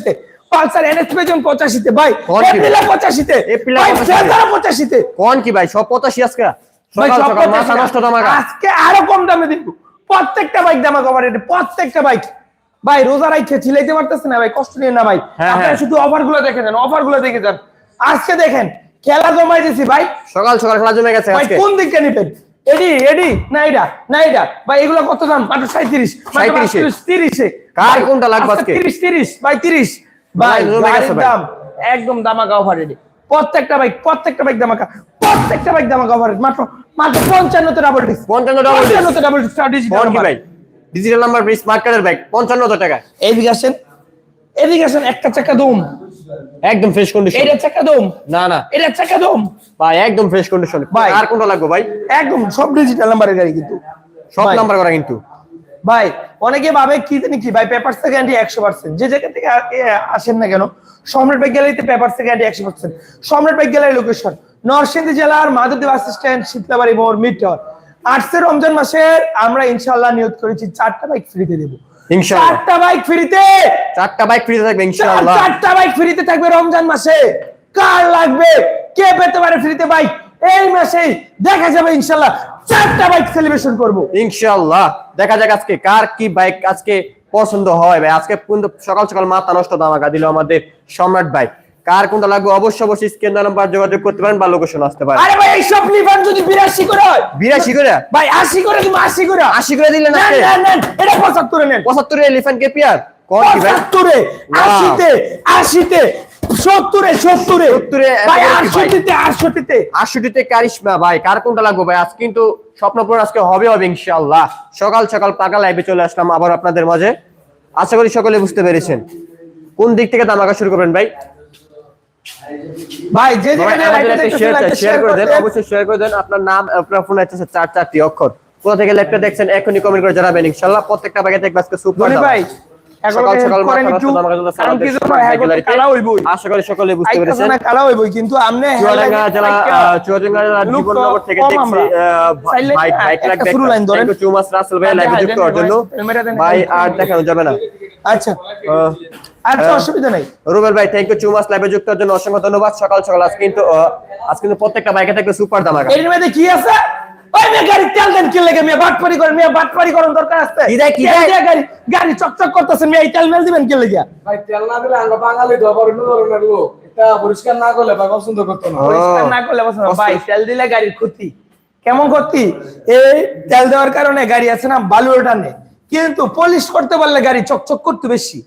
পঁচাশিতে। Pulsar NS পেয়েছেন পঁচাশিতে ভাই। Aprilia পঁচাশিতে। Aprilia ভাই 85 ফেজারা পঁচাশিতে। কোন কি ভাই? সব পঁচাশি আজকে? ভাই সকাল সব সকাল মাথা 85 নষ্ট দামাকা আজকে আরও কম দামে দিব। প্রত্যেকটা বাইক দামা কভার প্রত্যেকটা বাইক ভাই রোজা রাইখে চিলাইতে পারতেছে না ভাই? কষ্ট নিয়ে না ভাই। হ্যাঁ, আপনারা হ্যাঁ। শুধু অফারগুলো দেখে যান অফারগুলো দেখে যান। আজকে দেখেন খেলা জমাই দিছি ভাই। সকাল সকাল খেলা জমে গেছে কোন দিকটা নিবেন? এডি এডি না এটা না এটা ভাই এগুলো কত দাম? মাত্র সাঁত্রিশ 37 এ। তিরিশে। কার কোনটা লাগবে আজকে? তিরিশ তিরিশ ভাই তিরিশ। ভাই। দাম একদম দামাকা অফার রেডি প্রত্যেকটা বাইক প্রত্যেকটা বাইক দামাকা প্রত্যেকটা বাইক দামাকা অফার মাত্র মাত্র পঞ্চান্নতে ডাবল ডিস্ক 55 double disc। পঞ্চান্নতে ডাবল ডিস্ক কোন কি ভাই? ডিজিটাল নাম্বার স্মার্ট কার্ডের ব্যাগ পঞ্চান্ন হাজার টাকা এদিকে আসেন এদিকে আসেন একটা চাকা দম। একদম ফ্রেশ কন্ডিশন এটা চাকা দম না না। এটা চাকা দম ভাই একদম ফ্রেশ কন্ডিশন ভাই। আর কোনটা লাগবে ভাই? একদম সব ডিজিটাল নাম্বারের গাড়ি কিন্তু। সব নাম্বার করা কিন্তু। ভাই অনেকে ভাবে কি জানি কি ভাই পেপার গ্যারান্টি একশো পার্সেন্ট যে জায়গা থেকে আসেন না কেন সম্রাট বাইক গ্যালারিতে পেপার থেকে গ্যারান্টি একশো percent Samrat bike gallery location Narsingdi জেলার মাধবদী বাস স্ট্যান্ড শীতলাবাড়ি মোড় মিড টাওয়ার আটশে রমজান মাসের আমরা ইনশাল্লাহ নিয়োগ করেছি চারটা বাইক ফ্রিতে দেবো। ইনশাআল্লাহ। চারটা বাইক ফ্রিতে। চারটা বাইক ফ্রি থাকবে ইনশাআল্লাহ। চারটা বাইক ফ্রিতে থাকবে রমজান মাসে। কার লাগবে? কে পেতে পারে ফ্রিতে বাইক? এই মাসেই দেখা যাবে চারটা বাইক সেলিব্রেশন করব। ইনশাআল্লাহ। দেখা যাক আজকে কার কি বাইক আজকে পছন্দ হয়। ভাই আজকে সকাল সকাল মাথা নষ্ট দামাকা দিল আমাদের সম্রাট বাইক কার কোনটা লাগবে? অবশ্যই অবশ্যই স্ক্রিন নাম্বার যোগাযোগ করতে পারেন বা লোকেশন আসতে পারেন। আরে ভাই এইসব লিভার যদি বিরাশি করে হয়। বিরাশি করে? ভাই আশি করে তুমি আশি করে। আশি করে দিলেন না নেন, নেন, এটা পঁচাত্তরে নেন। পঁচাত্তরে এলিফ্যান্ট কেপিয়ার কোন কি ভাই? পঁচাত্তরে Wow. আশিতে আশিতে সত্তরে সত্তরে। 70 এ 70 এ 70 এ ভাই এত বেশি ভাই। আটষট্টিতে আটষট্টিতে। আটষট্টিতে কারিশমা ভাই কার কোনটা লাগবে ভাই? আজ কিন্তু স্বপ্নপুর আজকে হবে হবে ইনশাআল্লাহ। সকাল সকাল পাকা লাইভে চলে আসলাম আবার আপনাদের মাঝে। আশা করি সকলে বুঝতে পেরেছেন। কোন দিক থেকে দামাকা শুরু করবেন ভাই? ভাই যে শেয়ার করে দেন অবশ্যই শেয়ার করে দেন। আপনার নাম আপনার ফোন আছে চার চারটি অক্ষর। কোথা থেকে লেখটা দেখছেন এখনই কমেন্ট করে জানাবেন ইনশাআল্লাহ প্রত্যেকটা ব্যাগে দেখবে আজকে সুপার ভাই একটু? হ্যাঁ। আশা করি সকলে বুঝতে পেরেছেন। কিন্তু আমনে চুয়াডাঙ্গা জেলা চুয়াডাঙ্গা জেলা জীবননগর থেকে দেখছি বাইক হ্যাঁ, বাইক একটা লাগবে। থ্যাংক ইউ রাসেল ভাই লাইভে হ্যাঁ, যুক্ত হওয়ার জন্য। ভাই আর দেখানো যাবে না। আচ্ছা। আহ। অসুবিধা নাই। রুবেল ভাই থ্যাংক ইউ টু মাস লাইভে যুক্ত জন্য অসংখ্য ধন্যবাদ। সকাল সকাল আজ কিন্তু আজ কিন্তু প্রত্যেকটা বাইকে থাকবে সুপার দামাকা। এর মধ্যে কি আছে? ওই মেয়ে গাড়ি তেল দেন কি লাগে মেয়ে বাটপারি করেন মেয়ে বাটপারি করার দরকার আছে। কি দেয়, কি দেয়? গাড়ি গাড়ি চকচক করতেছেন মেয়ে তেল মেল দিবেন কি লাগে ভাই তেল না দিলে আঙ্গ বাঙালি ধর ধরনের লোক। এটা পরিষ্কার না করলে ভাই পছন্দ করতো না। পরিষ্কার না করলে বসে ভাই তেল দিলে গাড়ির ক্ষতি। কেমন ক্ষতি? এই তেল দেওয়ার কারণে গাড়ি আছে না বালু টানে কিন্তু পলিশ করতে পারলে গাড়ি চকচক করতে বেশি।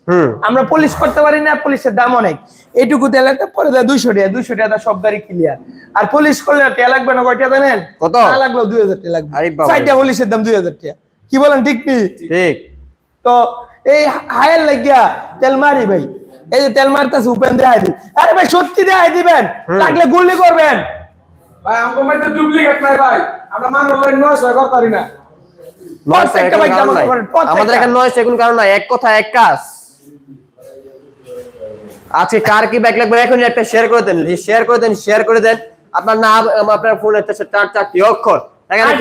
আমরা পলিশ করতে পারি না পলিশের দাম অনেক এইটুকু তেল একটা পরে দেয় দুইশো টাকা দুইশো টাকা সব গাড়ি ক্লিয়ার আর পলিশ করলে তেল লাগবে না কয়টা জানেন? কত? লাগল দুই হাজার টাকা লাগবে চারটা পলিশের দাম দুই হাজার টাকা কি বলেন ঠিক নি ঠিক। তো এই হায়ার লাগিয়া তেল মারি ভাই। এই যে তেল মারতেছে উপেন্দ্র হাইদি আরে ভাই সত্যি দেয় দিবেন? লাগলে গুলি করবেন। ভাই মাইতে ডুপ্লিকেট নাই ভাই। আমরা ভাই নয় করতে পারি না। আমাদের এখানে নয় সেগুন কারণ নাই এক কথা এক কাজ। আজকে কার কি ব্যাগ লাগবে এখনই একটা শেয়ার করে দেন শেয়ার করে দেন শেয়ার করে দেন। আপনার নাম আপনার ফোন হচ্ছে চার চারটি অক্ষর। এখানে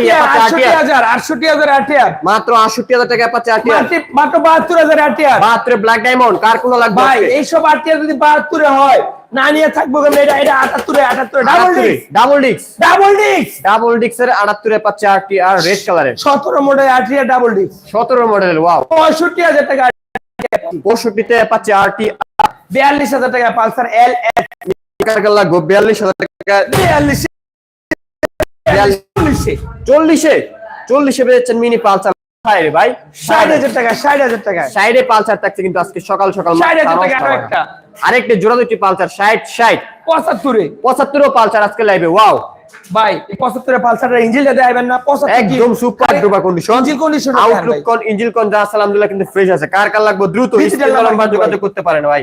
মাত্র আটষট্টি হাজার টাকা চারটি মাত্র বাহাত্তর হাজার আটিয়ার মাত্র ব্ল্যাক ডায়মন্ড কার কোন লাগবে ভাই এইসব আটিয়ার যদি বাহাত্তরে হয় না নিয়ে থাকব কেন এটা এটা আটাত্তরে আটাত্তরে ডাবল ডিস্ক ডাবল ডিক্স ডাবল ডিস্ক ডাবল ডিক্সের আটাত্তরে পাচ্ছে চারটি আর রেড কালারের সতেরো মডেল আটিয়ার ডাবল ডিস্ক সতেরো মডেলের ওয়াও পঁয়ষট্টি হাজার টাকা পঁয়ষট্টিতে পাচ্ছে আরটি বিয়াল্লিশ হাজার টাকা পালসার এল এফ কার লাগবে বিয়াল্লিশ হাজার টাকা। বিয়াল্লিশ। চল্লিশে। চল্লিশে পেয়েছেন মিনি পালসার। ভাই রে ভাই? ষাট হাজার টাকা ষাট হাজার টাকা। সাইডে পালসার থাকছে কিন্তু আজকে সকাল সকাল 60,000 টাকা একটা। আরেকটি। জোড়া দুটি পালসার ষাট ষাট। পঁচাত্তরে। পঁচাত্তরও পালসার আজকে লাইভে ওয়াও ভাই এই পঁচাত্তরে পালসারের ইঞ্জিনটা দেখাবেন না পঁচাত্তর একদম super duper condition engine condition outlook কোন ইঞ্জিন কোন যা আলহামদুলিল্লাহ কিন্তু ফ্রেশ আছে। কার কার লাগবে দ্রুত নাম্বার যোগাযোগ করতে পারেন ভাই।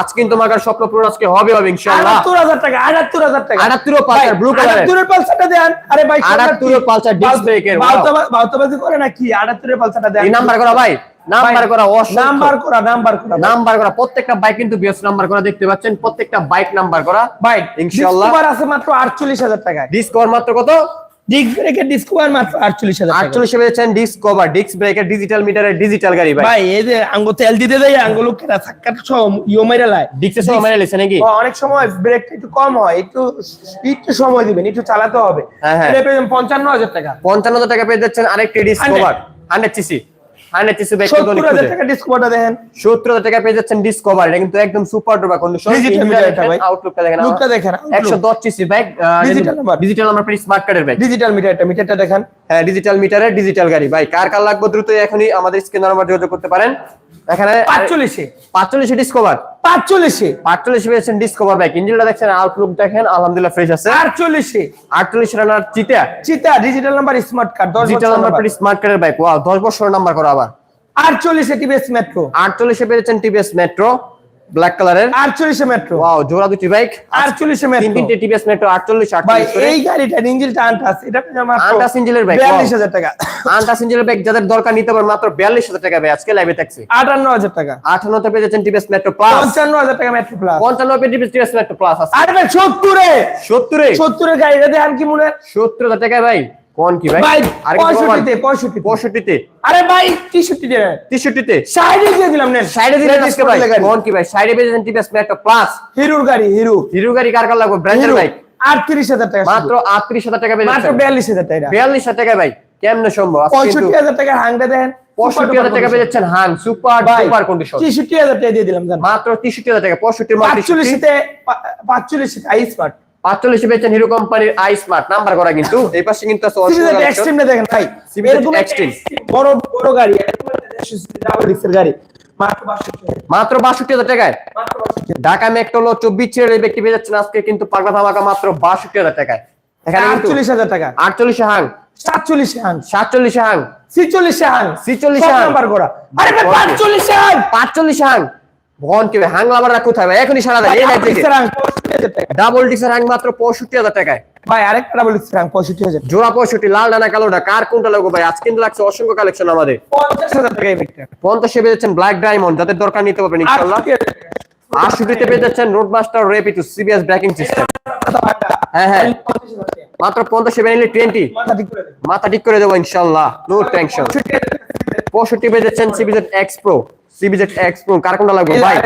আজ কিন্তু মাগার স্বপ্ন পূরণ আজকে হবে হবে ইনশাআল্লাহ। আটাত্তর হাজার টাকা আটাত্তর হাজার টাকা। 78 পালসার, blue colour এর। পালসারটা দেন। আরে ভাই 78 পালসার বাউতাবাজি করে না কি আটাত্তরের পালসারটা দেন। এই নাম্বার করা ভাই নাম্বার করা নাম্বার করা নাম্বার করা নাম্বার করা প্রত্যেকটা বাইক কিন্তু বিএস নাম্বার করা দেখতে পাচ্ছেন প্রত্যেকটা বাইক নাম্বার করা। ভাই ইনশাআল্লাহ। ইনশাআল্লাহ আছে মাত্র আটচল্লিশ হাজার টাকায়। ডিসকভার মাত্র কত? ডিস্ক ব্রেকের ডিসকভার মাত্র আটচল্লিশ হাজার টাকা। আটচল্লিশে পেয়েছেন ডিস্ক কভার ডিস্ক ব্রেকের ডিজিটাল মিটারের ডিজিটাল গাড়ি ভাই। ভাই এই যে আঙ্গো তেল দিতে দেয় আঙ্গো লোকেরা সাক্ষাৎ সব ইও মাইরা লায়। ডিস্কে সময় মাইরা লেছে নাকি? অনেক সময় ব্রেকটা একটু কম হয় একটু একটু সময় দিবেন একটু চালাতে হবে। হ্যাঁ, হ্যাঁ। পঞ্চান্ন হাজার টাকা। পঞ্চান্ন হাজার টাকা পেয়ে যাচ্ছেন আরেকটি disc 100 cover hundred CC hundred CC bag সত্তর হাজার টাকা ডিসকভারটা দেখেন। সত্তর হাজার টাকা পেয়ে যাচ্ছেন ডিস্ক এটা কিন্তু একদম সুপার কন্ডিশন। আউটলুকটা দেখেন দেখেন, একশো দশ সিসি ডিজিটাল ডিজিটাল স্মার্ট কার্ডের ডিজিটাল মিটারটা মিটারটা দেখেন। হ্যাঁ ডিজিটাল মিটারের ডিজিটাল গাড়ি। ভাই কার কার লাগবে দ্রুত এখনই আমাদের স্ক্রিন নাম্বার যোগাযোগ করতে পারেন। এখানে পাঁচচল্লিশে। পাঁচচল্লিশে ডিসকভার পাঁচচল্লিশে। পাঁচচল্লিশে পেয়েছেন ডিসকভার ব্যাগ ইঞ্জিনটা আউটলুক দেখেন আলহামদুলিল্লাহ ফ্রেশ আছে। আটচল্লিশে। আটচল্লিশ রানার চিতা চিতা digital number smart card digital number smart কার্ডের বাইক ওয়াও দশ বছর নাম্বার করা আবার। আটচল্লিশে টিভিএস মেট্রো আটচল্লিশে পেয়েছেন টিভিএস মেট্রো ব্ল্যাক কালারের আটচল্লিশে মেট্রো ওয়াও জোড়া দুটি বাইক আটচল্লিশে তিন মেট্রো তিনটে টিভিএস মেট্রো আটচল্লিশ ভাই এই গাড়িটা ইঞ্জিনটা আনটাস এটা আমার আনটাস ইঞ্জিনের বাইক, বিয়াল্লিশ wow. হাজার টাকা। আন্টাস ইঞ্জিনের বাইক যাদের দরকার নিতে পারেন মাত্র বিয়াল্লিশ হাজার টাকা ভাই আজকে লাইভে থাকছে। আটান্ন হাজার টাকা। আঠান্নতে পেয়েছেন টিভিএস মেট্রো প্লাস পঞ্চান্ন হাজার টাকা মেট্রো প্লাস পঞ্চান্ন টিভিএস মেট্রো প্লাস আছে। আরে ভাই সত্তরে! সত্তরে? সত্তরে গাড়িটা দেখেন কি মনে হয়? সত্তর হাজার টাকা ভাই। কোন কি ভাই? 65 তে 65 65 তে আরে ভাই 63 তে 63 তে 60 দিয়ে দিলাম না 60 দিয়ে দিলাম ভাই। কোন কি ভাই? 60 বেজেন প্লাস গাড়ি গাড়ি কার কার লাগবে? 38000 টাকা মাত্র 38000 টাকা বেজেন মাত্র 42000 টাকা 42000 টাকা ভাই। কেমনে সম্ভব? 65000 টাকা হাঙ্গটা দেন। টাকা পেয়েছেন হান টাকা দিয়ে মাত্র পাঁচচল্লিশ পাঁচচল্লিশ আইস পার্ট 45 পেয়েছেন হিরো কোম্পানির আই স্মার্ট নাম্বার করা কিন্তু। এই পাশে কিন্তু আছে অরিজিনাল এক্সট্রিমটা দেখেন ভাই। এরকম এক্সট্রিম বড় বড় গাড়ি এরকম ডাবল গাড়ি মাত্র বাষট্টি হাজার টাকায়? ঢাকা মেট্রোলো চব্বিশ ছেড়ে ব্যক্তি পেয়ে যাচ্ছেন আজকে কিন্তু পাগলা ধামাকা মাত্র বাষট্টি হাজার টাকায়। এখানে আটচল্লিশ হাজার টাকা। আটচল্লিশ হাং। সাতচল্লিশ হাং। সাতচল্লিশ হাং। ছিচল্লিশ হাং। ছিচল্লিশ হাং। নাম্বার করা। আরে পাঁচচল্লিশ হাং। পাঁচচল্লিশ হাং। ভগবান কি ভাই, হাং লাভাররা কোথায় ভাই? এখনই সারা দেয়। এই লাইভ থেকে ডাবল ডিক্সের হাং মাত্র পঁয়ষট্টি হাজার টাকায়। ভাই আরেকটা ডাবল ডিক্সের হান পঁয়ষট্টি হাজার জোড়া পঁয়ষট্টি লাল ডানা কালোটা কার কোনটা লাগবে ভাই? আজ কিন্তু লাগছে অসংখ্য কালেকশন আমাদের। পঞ্চাশ হাজার টাকা এই ব্যাগটা পঞ্চাশে ব্ল্যাক ডায়মন্ড যাদের দরকার নিতে পারবেন ইনশাল্লাহ আটষট্টি হাজার টাকা। আটষট্টিতে পেয়ে যাচ্ছেন রোড মাস্টার রেপিটু সিবিএস ব্রেকিং সিস্টেম হ্যাঁ হ্যাঁ। মাত্র পঞ্চাশে বেনিলে টোয়েন্টি মাথা ঠিক করে মাথা ঠিক করে দেবো ইনশাল্লাহ নো টেনশন পঁয়ষট্টি পেয়ে যাচ্ছেন CBZ X pro CBZ X pro কার কোনটা লাগবে ভাই?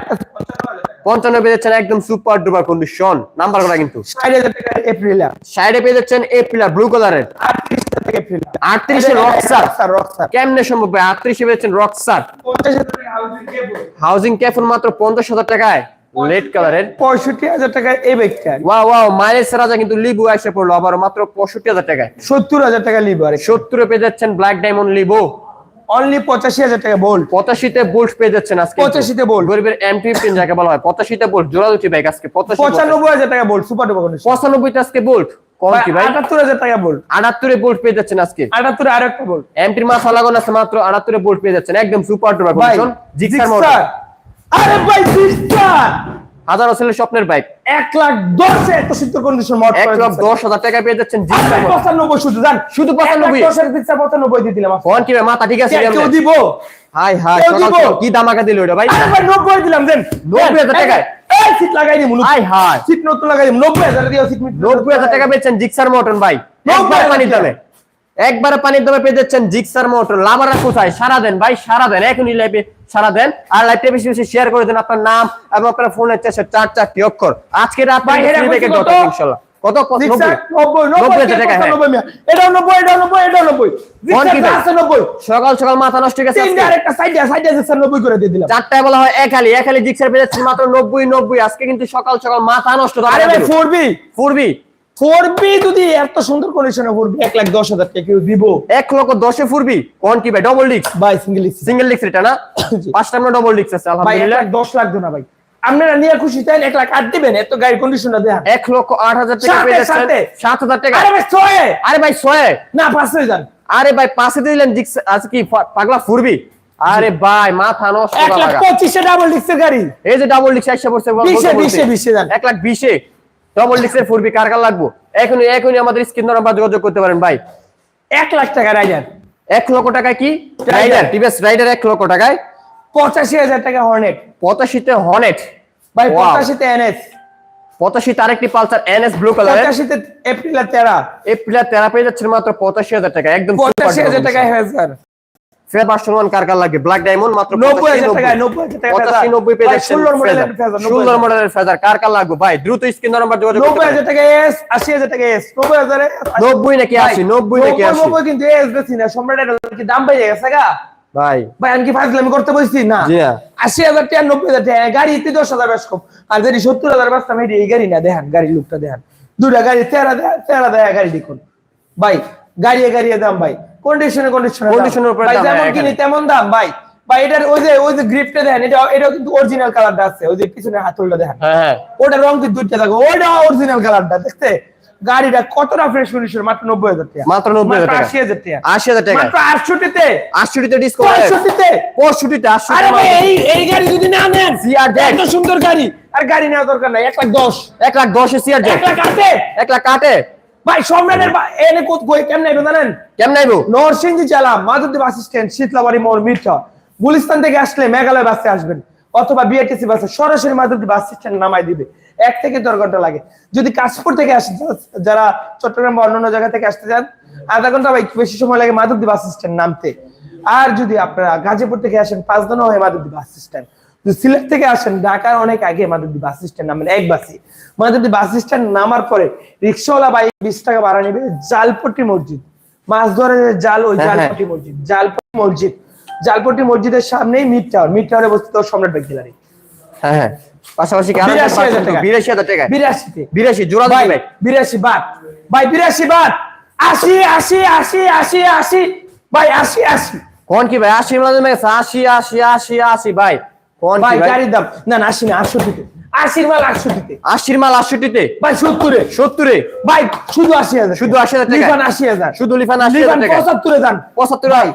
পঞ্চান্ন পেয়ে যাচ্ছেন একদম সুপার ডুপার কন্ডিশন নাম্বার করা কিন্তু? ষাট হাজার টাকা এপ্রিলা সাইডে পেয়ে যাচ্ছেন এ ব্লু কালারের আটত্রিশ হাজার টাকা এপ্রিলা আটত্রিশে রকসার রক্সার রক্সার কেমনে সম্ভব ভাই? আটত্রিশে পেয়ে যাচ্ছেন রকসার পঞ্চাশ হাজার টাকা হাউজিং কেবল হাউজিং ক্যাফন মাত্র পঞ্চাশ হাজার টাকায়। রেড কালারের পঁয়ষট্টি হাজার টাকা এই ব্যাগটা ওয়াও ওয়াও মাইলেজ রাজা কিন্তু লিবু এসে পড়ল আবার মাত্র পঁয়ষট্টি হাজার টাকায়। সত্তর হাজার টাকা লিভ আর সত্তরে পেয়ে যাচ্ছেন ব্ল্যাক ডায়মন্ড লিবো অনলি পঁচাশি হাজার টাকা বোল্ট পঁচাশিতে বোল্ট পেয়ে যাচ্ছেন আজকে। 85 তে bolt। গরিবের এম ফিফটিন যাকে বলা হয়। পঁচাশিতে বোল্ট জোড়া দুটি বাইক আজকে পঁচানব্বই হাজার টাকা বোল্ট সুপার ডুপার পঁচানব্বইতে আজকে বোল্ট কম কি ভাই? আটাত্তর হাজার টাকা বোল্ট আটাত্তরে বোল্ট পেয়ে যাচ্ছেন আজকে। আটাত্তরে আরও একটা বোল্ট এমটির মাথা লাগানো আছে মাত্র আটাত্তরে বোল্ট পেয়ে যাচ্ছেন। একদম সুপার ডুপার। আরে ভাই হাজার ছেলের স্বপ্নের বাইক এক লাখ দশে এত সুন্দর কন্ডিশন এক লাখ দশ হাজার টাকা পেয়ে যাচ্ছেন পঁচানব্বই শুধু জান। শুধু 95 এক দশের জিক্সার পঁচানব্বই দিয়ে দিলাম। কোন কি মাথা ঠিক আছে কেউ দিব? হাই হাই কি দামাকা দিল ওটা ভাই? নব্বই দিলাম দেন 90,000 টাকায়? এই সিট লাগাই দিমু হাই হাই। সিট নতুন লাগাই দিমু নব্বই হাজার দিয়ে সিট নব্বই হাজার টাকা পেয়েছেন জিক্সার মোটর ভাই। নব্বই হাজার টাকা। দামে একবার পানির দামে পেয়ে যাচ্ছেন জিক্সার মোটর। লাভাররা কোথায়? সারা দেন ভাই সারা দেন এখনই লাইভে সারা দেন। আর লাইভটা বেশি বেশি শেয়ার করে দেন আপনার নাম এবং আপনার ফোনের চারশো চার চারটি অক্ষর। আজকে? কত? ইনশাল্লাহ। কত? সকাল সকাল মাথা নষ্ট গেছে চারটায় বলা হয় এক হালি এক হালি জিক্সার পেয়ে যাচ্ছেন মাত্র নব্বই নব্বই। আজকে কিন্তু সকাল সকাল মাথা নষ্ট আরে ভাই ফোর বি ফুরবি যদি এত সুন্দর কন্ডিশনে ফোর বি এক লাখ দশ হাজার টাকা কেউ দিব। এক লক্ষ দশে ফুরবি কোন কি ভাই? ডবল ডিক্স ভাই সিঙ্গেল সিঙ্গেল ডিক্স এটা না? পাঁচটা আমরা ডবল ডিক্স আছে আলহামদুলিল্লাহ। দশ লাখ না ভাই। আপনারা নিয়ে খুশি তাই এক লাখ আট দিবেন এত গাড়ির কন্ডিশনটা দেখান। এক লক্ষ আট হাজার টাকা পেয়ে যাচ্ছেন সাত হাজার টাকা। আরে ভাই ছয়ে। আরে ভাই ছয়। না পাঁচ যান। আরে ভাই পাশে দিলেন জিক্স আজ কি পাগলা ফুরবি? আরে ভাই মাথা নষ্ট এক লাখ। পঁচিশে ডাবল ডিক্সের গাড়ি। এই যে ডাবল ডিক্স একশো বলছে বলতে বিশে, বিশে, বিশে যান। এক লাখ বিশে। ডবল ফুরবি কার কার লাগবো? এখনই এখনই আমাদের স্ক্রিন নাম্বার যোগাযোগ করতে পারেন ভাই। এক লাখ টাকা রাইডার এক লক্ষ টাকা কি? রাইডার টিভিএস রাইডার এক লক্ষ টাকায়। পঁচাশি হাজার টাকা হর্নেট পঁচাশিতে হনেট ভাই পঁচাশিতে এনএস পঁচাশি তার একটি পালসার এনএস ব্লু পঁচাশিতে এপ্রিল তেরা এপ্রিল তেরা পেয়ে যাচ্ছেন মাত্র পঁচাশি হাজার টাকা একদম পঁচাশি হাজার ফের পাঁচশো ওয়ান কার কার লাগে? ব্ল্যাক ডায়মন্ড মাত্র নব্বই 85, হাজার 90 নব্বই হাজার টাকা মডেলের ফেজার। মডেলের ফেজার কার কার লাগবে? ভাই দ্রুত স্ক্রিন নাম্বার যোগাযোগ টাকা এস আশি হাজার টাকা এস নাকি আশি নব্বই নাকি আশি? নব্বই কিন্তু এস বেশি না সম্রাটের কি দাম বেড়ে গেছে গা? ভাই। ভাই আমি কি ফাজলামি করতে বলছি না। আশি হাজার টাকা নব্বই হাজার টাকা গাড়ি ইতি দশ হাজার বেশ কম। আর যদি সত্তর হাজার বাঁচতাম এই গাড়ি না দেখেন গাড়ি লুকটা দেখেন। দুটা গাড়ি তেরা দেয় তেরা দেয় গাড়ি দেখুন। ভাই গাড়িয়ে গাড়িয়ে দাম ভাই। কন্ডিশনে কন্ডিশনে এর উপরে দাম, যেমন হ্যাঁ, কিনি তেমন দাম ভাই। ভাই এটার ওই যে ওই যে গ্রিপটা দেখেন এটা এটাও কিন্তু অরিজিনাল কালারটা আছে। ওই যে পিছনে হাতলটা দেখেন। হ্যাঁ হ্যাঁ। ওটা রং কিন্তু দুইটা থাকে ওটা অরিজিনাল কালারটা দেখতে? গাড়িটা কতটা ফ্রেশ কন্ডিশন মাত্র নব্বই হাজার টাকা। মাত্র 90,000 টাকা। আশি হাজার টাকা। আশি হাজার টাকা। মাত্র আটষট্টিতে। আটষট্টিতে ডিসকাউন্ট পঁয়ষট্টিতে। পঁয়ষট্টিতে আটষট্টি আরে ভাই এই এই গাড়ি যদি না নেন CR Jack। এত সুন্দর গাড়ি। আর গাড়ি নেওয়ার দরকার নাই এক লাখ দশ। এক লাখ দশে সিয়ার এক লাখ আছে এক লাখ কাটে ভাই সম্রাটের এনে কই কেমন নেবেন জানেন? কেমন নাইবো নরসিংদী জেলা মাধবদী বাস স্ট্যান্ড শীতলাবাড়ি মোড় মির্চা গুলিস্তান থেকে আসলে মেঘালয় বাসে আসবেন অথবা বিআরটিসি বাসে সরাসরি মাধবদী বাস স্ট্যান্ড নামাই দিবে। এক থেকে দেড় ঘণ্টা লাগে। যদি কাশপুর থেকে আসেন যারা- চট্টগ্রাম বা অন্যান্য জায়গা থেকে আসতে চান আধা ঘণ্টা বা একটু বেশি সময় লাগে মাধবদী বাস স্ট্যান্ড নামতে। আর যদি আপনারা গাজীপুর থেকে আসেন পাঁচ দিনও হয় মাধবদী বাস স্ট্যান্ড সিলেট থেকে আসেন ঢাকার অনেক আগে মাধবদী বাস স্ট্যান্ড নামেন এক বাসে। মাধবদী বাস স্ট্যান্ড নামার পরে রিক্সাওয়ালা বাই বিশ টাকা ভাড়া নেবে জালপট্টি মসজিদ। মাছ ধরে জাল ওই হ্যাঁ, হ্যাঁ। জালপট্টি মসজিদ। জালপট্টি মসজিদ। জালপট্টি মসজিদের সামনেই মিড টাওয়ার। মিড টাওয়ারে অবস্থিত সম্রাট ব্যাগ গ্যালারি। হ্যাঁ হ্যাঁ। পাশাপাশি বিরাশি হাজার টাকা। বিরাশি বিরাশিতে। জোড়া ভাই বিরাশি বাট ভাই বিরাশি বাট আশি আশি আশি আশি আশি। ভাই আশি আশি। কোন কি ভাই? আশি আশি আশি আশি আশি ভাই। ভাই কি ভাই গাড়ির দাম। না না আশি না আটষট্টিতে। আশির মাল আটষট্টিতে। আশির মাল আটষট্টিতে? ভাই সত্তরে। সত্তরে? ভাই শুধু আশি হাজার। শুধু 80,000 টাকা? লিফান আশি হাজার। শুধু লিফান আশি হাজার পঁচাত্তরে যান। পঁচাত্তর ভাই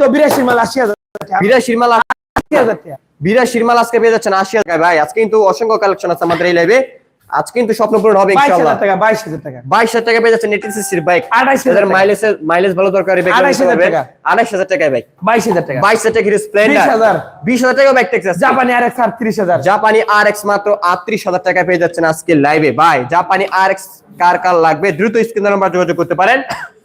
তো বিরাশির মাল আশি হাজার বিরাশির মাল আশি হাজার বিরাশির মাল আজকে পেয়ে যাচ্ছেন আশি হাজার ভাই আজকে কিন্তু অসংখ্য কালেকশন আছে আমাদের এই লাইভে আজ কিন্তু স্বপ্ন পূরণ হবে ইনশাআল্লাহ হাজার টাকা বাইশ হাজার টাকা। বাইশ হাজার টাকা পেয়ে যাচ্ছেন সিসির বাইক 28,000 মাইলেজ মাইলেজ ভালো দরকার আড়াইশ হাজার টাকা। আড়াইশ হাজার টাকা বাইক বাইশ হাজার টাকা। বাইশ হাজার টাকা স্প্লেন্ডার 20,000 বিশ হাজার টাকা বাইক টেক্সাস জাপানি আর একশো জাপানি আর এক্স মাত্র আটত্রিশ হাজার টাকা পেয়ে যাচ্ছেন আজকে লাইভে ভাই জাপানি আর এক্স কার কার লাগবে? দ্রুত স্ক্রিন নাম্বার যোগাযোগ করতে পারেন।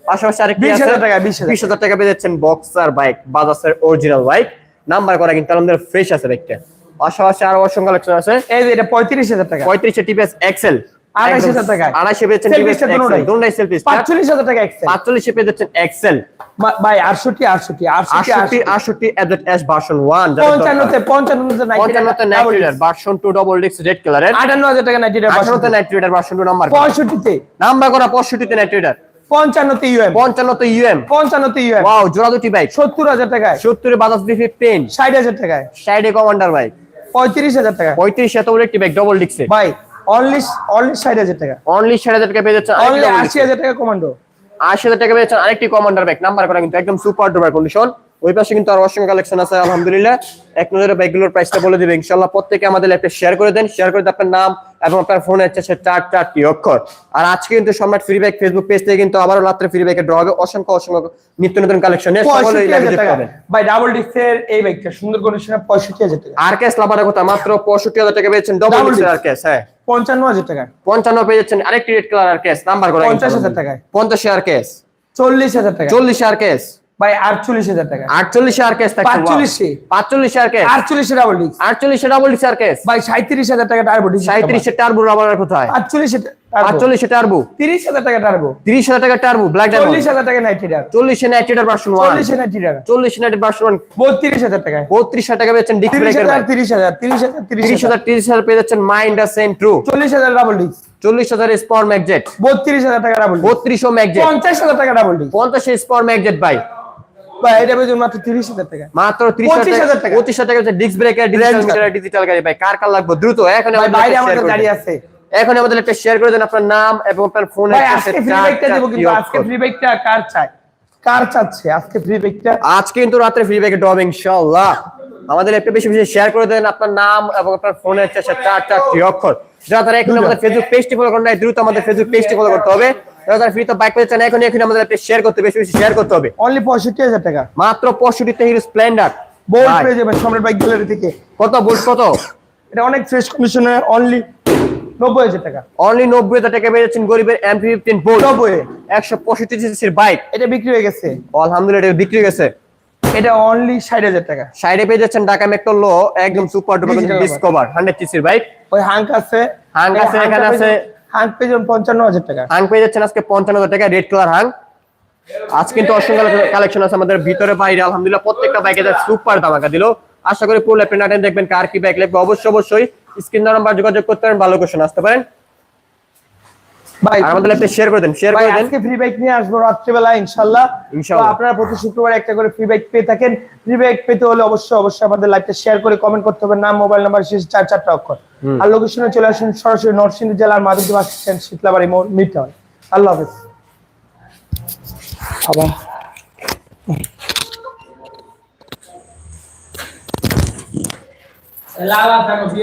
পাশাপাশি আরেকটি 20,000 আছে। টাকা, 20,000 বিশ হাজার টাকা পেয়ে যাচ্ছেন বক্সার বাইক বাজাজের অরিজিনাল বাইক নাম্বার করা কিন্তু আমাদের ফ্রেশ আছে বাইকটা পাশাপাশি আরও অসংখ্য কালেকশন আছে। এই যে এটা পঁয়ত্রিশ হাজার টাকা। পঁয়ত্রিশে টিপিএস এক্সেল আড়াইশ হাজার টাকায়। আড়াইশে পেয়েছেন টিপিএস টা এক্সেল দুটোটাই। দুটাই সেলফি পাঁচচল্লিশ হাজার টাকা এক্সেল পাঁচচল্লিশে পেয়ে যাচ্ছেন এক্সেল ভাই আটষট্টি আটষট্টি আটষট্টি আটষট্টি আটষট্টি। এস ভার্সন ওয়ান পঞ্চান্নতে পঞ্চান্নতে পঞ্চান্নতে night rider version two double ডিক্স রেড কালারের আটান্ন হাজার টাকা নাইট ভার্সন টু নাম্বার পঁয়ষট্টিতে। নাম্বার করা পঁয়ষট্টিতে নাইট রাইডার পঞ্চান্নতে ইউএম পঞ্চান্নতে ইউএম পঞ্চান্নতে ইউএম ওয়াও জোড়া দুটি বাইক সত্তর হাজার টাকায়। সত্তরে বাজাজ বি ফিফটিন ষাট হাজার টাকায়। সাইডে কমান্ডার বাইক পঁয়ত্রিশ হাজার টাকা। পঁয়ত্রিশ এত বড় একটি ব্যাগ ডবল ডিক্সে ভাই অনলি অনলি ষাট হাজার টাকা। অনলি ষাট হাজার টাকা পেয়ে যাচ্ছে অনলি আশি হাজার টাকা কমান্ডো আশি হাজার টাকা পেয়ে যাচ্ছেন আরেকটি কমান্ডার ব্যাগ নাম্বার করা কিন্তু একদম সুপার ডুপার কন্ডিশন ওই পাশে কিন্তু আরও অসংখ্য কালেকশন আছে আলহামদুলিল্লাহ। এক নজরে বাইকগুলোর প্রাইসটা বলে দিবে ইনশাল্লাহ প্রত্যেকে আমাদের একটা শেয়ার করে দেন। শেয়ার করে আপনার নাম এবং আপনার ফোনে হচ্ছে চার চারটি অক্ষর। আর আজকে কিন্তু সম্রাট ফ্রি বাইক ফেসবুক পেজ থেকে কিন্তু আবারও রাত্রে ফ্রি বাইকের ড্র হবে। অসংখ্য অসংখ্য নিত্য নতুন কালেকশন ভাই ডাবল ডিস্কের এই বাইকটা সুন্দর কন্ডিশনে পঁয়ষট্টি হাজার টাকা। আর কেস লাভারের কথা মাত্র পঁয়ষট্টি হাজার টাকা পেয়েছেন ডবল ডিক্সের আর কেস হ্যাঁ। পঞ্চান্ন হাজার টাকা। পঞ্চান্ন পেয়ে যাচ্ছেন আরেকটি রেড কালার আর কেস নাম্বার করে পঞ্চাশ হাজার টাকায়। পঞ্চাশ আর কেস চল্লিশ হাজার টাকা চল্লিশ আর কেস ভাই আটচল্লিশ হাজার টাকা। আটচল্লিশ আর কেস থাকছে পাঁচচল্লিশে। পাঁচচল্লিশ আর কেস আটচল্লিশে ডাবল ডিস্ক আটচল্লিশে ডাবল ডিক্স আর কেস ভাই সাঁত্রিশ হাজার টাকা টার্বো ডিস্ক সাঁত্রিশে টার্বো রাবার কোথায়? আটচল্লিশে আটচল্লিশে টার্বো তিরিশ হাজার টাকা টার্বো তিরিশ হাজার টাকা টার্বো ব্ল্যাক ডায়মন্ড চল্লিশ হাজার টাকা নাইট রাইডার চল্লিশে নাইট্রেটার ভার্সন ওয়ান চল্লিশে নাইট রাইডার চল্লিশে নাইটের ভার্সন ওয়ান বত্রিশ হাজার টাকা বত্রিশ হাজার টাকা পেয়েছেন ডিক্স ব্রেকের হাজার তিরিশ হাজার তিরিশ হাজার তিরিশ তিরিশ হাজার। হাজার তিরিশ হাজার পেয়ে যাচ্ছেন মাইন্ডা সেন্ট ট্রু চল্লিশ হাজার ডাবল ডিস্ক চল্লিশ হাজার স্পর ম্যাকজেট বত্রিশ হাজার টাকা ডাবল ডিস্ক বত্রিশও ম্যাকজেট পঞ্চাশ হাজার টাকা ডাবল পঞ্চাশে স্পর ম্যাকজেট ভাই। ভাই এটা বেজন মাত্র তিরিশ হাজার টাকা। মাত্র ত্রিশ 25,000 টাকা। পঁচিশ disc breaker digital meter digital গাড়ি। ভাই কার কার লাগবে? দ্রুত। এখন বাইরে আমাদের গাড়ি আছে। এখন আমাদের একটা শেয়ার করে দেন আপনার নাম এবং আপনার ফোনে আজকে ফ্রি বাইকটা দেবো কিন্তু আজকে ফ্রি বাইকটা কার চাই? কার চাচ্ছে আজকে ফ্রি বাইকটা আজকে কিন্তু রাত্রে ফ্রি ব্যাগে ডব ইনশাআল্লাহ। আমাদের একটু বেশি বেশি শেয়ার করে দেন আপনার নাম এবং আপনার ফোনে হচ্ছে চার চারটি অক্ষর। যারা তারা এখন আমাদের ফেসবুক পেজটি ফলো করেন নাই দ্রুত আমাদের ফেসবুক পেজটি ফলো করতে হবে। যারা তারা বাইক পেতে চান এখন এখন আমাদের শেয়ার করতে বেশি বেশি শেয়ার করতে হবে। অনলি পঁয়ষট্টি হাজার টাকা। মাত্র পঁয়ষট্টিতে হিরো স্প্লেন্ডার বোল্ড পেয়ে যাবেন সম্রাট বাইক গ্যালারি থেকে। কত? বুট কত? এটা অনেক ফ্রেশ কন্ডিশনে অনলি নব্বই হাজার টাকা। অনলি নব্বই হাজার টাকা পেয়ে গরিবের এমপি ফিফটিন বোল্ট নব্বই। একশো পঁয়ষট্টি সিসির বাইক এটা বিক্রি হয়ে গেছে। আলহামদুলিল্লাহ এটা বিক্রি হয়ে গেছে। এটা অনলি ষাট হাজার টাকা। সাইডে পেয়ে যাচ্ছেন ঢাকা মেট্রো লো একদম সুপার ডুপার ডিসকভার হান্ড্রেড সিসির বাইক ওই হাঙ্ক আছে। হাঙ্ক আছে, এখানে আছে। পেয়ে পঞ্চান্ন হাজার টাকা। হাং পেয়ে আজকে পঞ্চান্ন হাজার টাকা রেড হাং কিন্তু অসংখ্য কালেকশন আছে আমাদের ভিতরে প্রত্যেকটা বাইকে সুপার দামাকা দিল। আশা করি দেখবেন কার কি বাইক অবশ্যই অবশ্যই স্ক্রিন যোগাযোগ করতে পারেন, ভালো কোশ্চেন আসতে পারেন। ভাই আমাদের ল্যাপটপ শেয়ার করে দেন শেয়ার করে দেন। আজকে ফ্রি বাইক নিয়ে আসব রাত্রিবেলা ইনশাল্লাহ। ইনশাআল্লাহ। আপনারা প্রতি শুক্রবার একটা করে ফ্রি বাইক পেয়ে থাকেন। ফ্রি বাইক পেতে হলে অবশ্যই অবশ্যই আমাদের লাইভটা শেয়ার করে কমেন্ট করতে হবে। নাম মোবাইল নাম্বার শেষ চার চারটা অক্ষর। আর লোকেশনে চলে আসুন সরাসরি নরসিংদী জেলার মাধবদী বাস স্ট্যান্ড শীতলাবাড়ি মোড় মিট হয় আল্লাহ হাফেজ। আছে